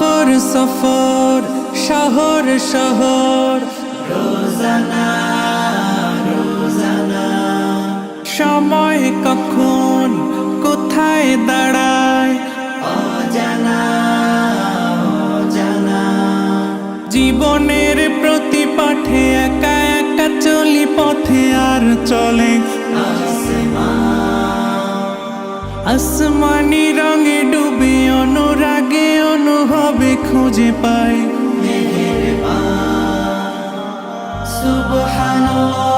সফর সফর শহর শহর। রোজানা রোজানা। সময় কখন কোথায় দাঁড়ায়? অজানা অজানা। জীবনের প্রতি পাঠে একা একা চলি পথে আর চলে। আসমানি। রঙে ডুবে অনুরাগে খুঁজে পাই সুবহানাল্লাহ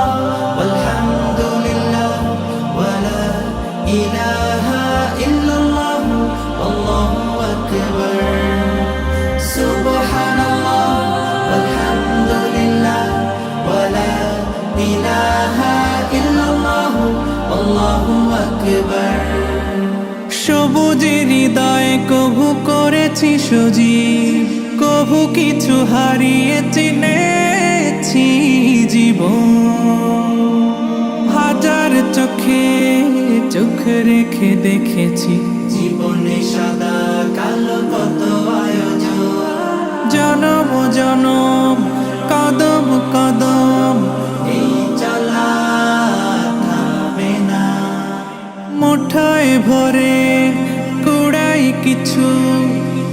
সবুজের হৃদয়ে কভু করেছি সজীব কভু কিছু হারিয়ে চিনেছি জীবন। হাজার চোখে চোখ রেখে দেখেছি জীবনে সাদা কালো কত আয়োজন। জনম জনম কদম কদম। এই চলা থামে না। মুঠায় ভরে কুড়াই কিছু